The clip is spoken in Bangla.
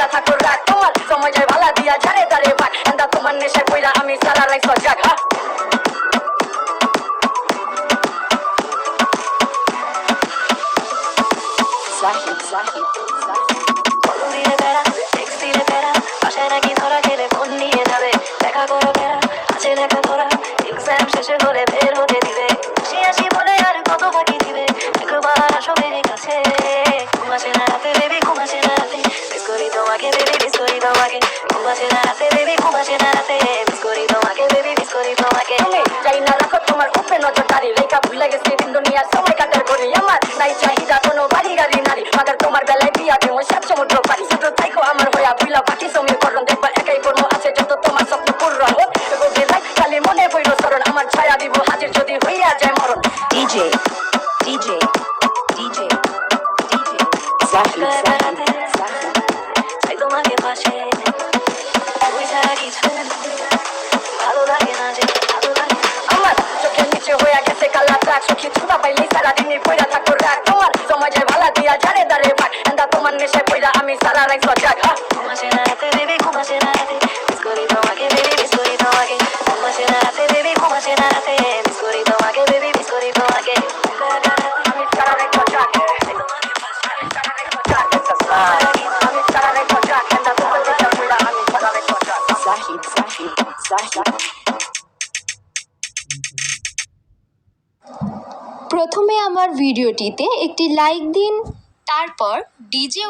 পইরা থাকো, রাগ। তোমার সময় যায় ভালা দিয়া ঝাড়ে ভাগ এন্দা তোমার আমি সারা ধরা ফোন নিয়ে দেখা করো বেড়া, আছে ধরা এক্সাম শেষে ঘুমাসে বেবি ঘুমাসে না মিস করি তোমাকে বেবি মিস করি তোমাকে তুমি যাই না রাখো তোমার উপরে নজরদারি রেখা ভুলে গেছে দিন দুনিয়ার সময় কাটার করি আমার নাই চাহিদা কোনো বাড়ি গাড়ি নারী মাগার তোমার বেলায় বিয়া দেবো সাত সমুদ্র পারি শুধু থাইকো আমার হইয়া বুইলা বাকি সময় করন দেখবা একাই কোনো আছে যত তোমার স্বপ্ন পূর্ণ হোক খালি মনে পড়ল স্মরণ আমার ছায়া দিব হাজির যদি হইয়া যায় মরণ DJ, DJ, DJ, DJ. কালা দাগ সখী ছুটা পাইলেই সারা দিনই পইরা থাকো রাগ তোমার যায় ভালা দিয়া ঝাড়ে দাঁড়ে ভাগ এন্দা তোমার নেশায় পইরা আমি সারা রাইছ জাগ প্রথমে আমার ভিডিওটিতে একটি লাইক দিন তারপর ডিজে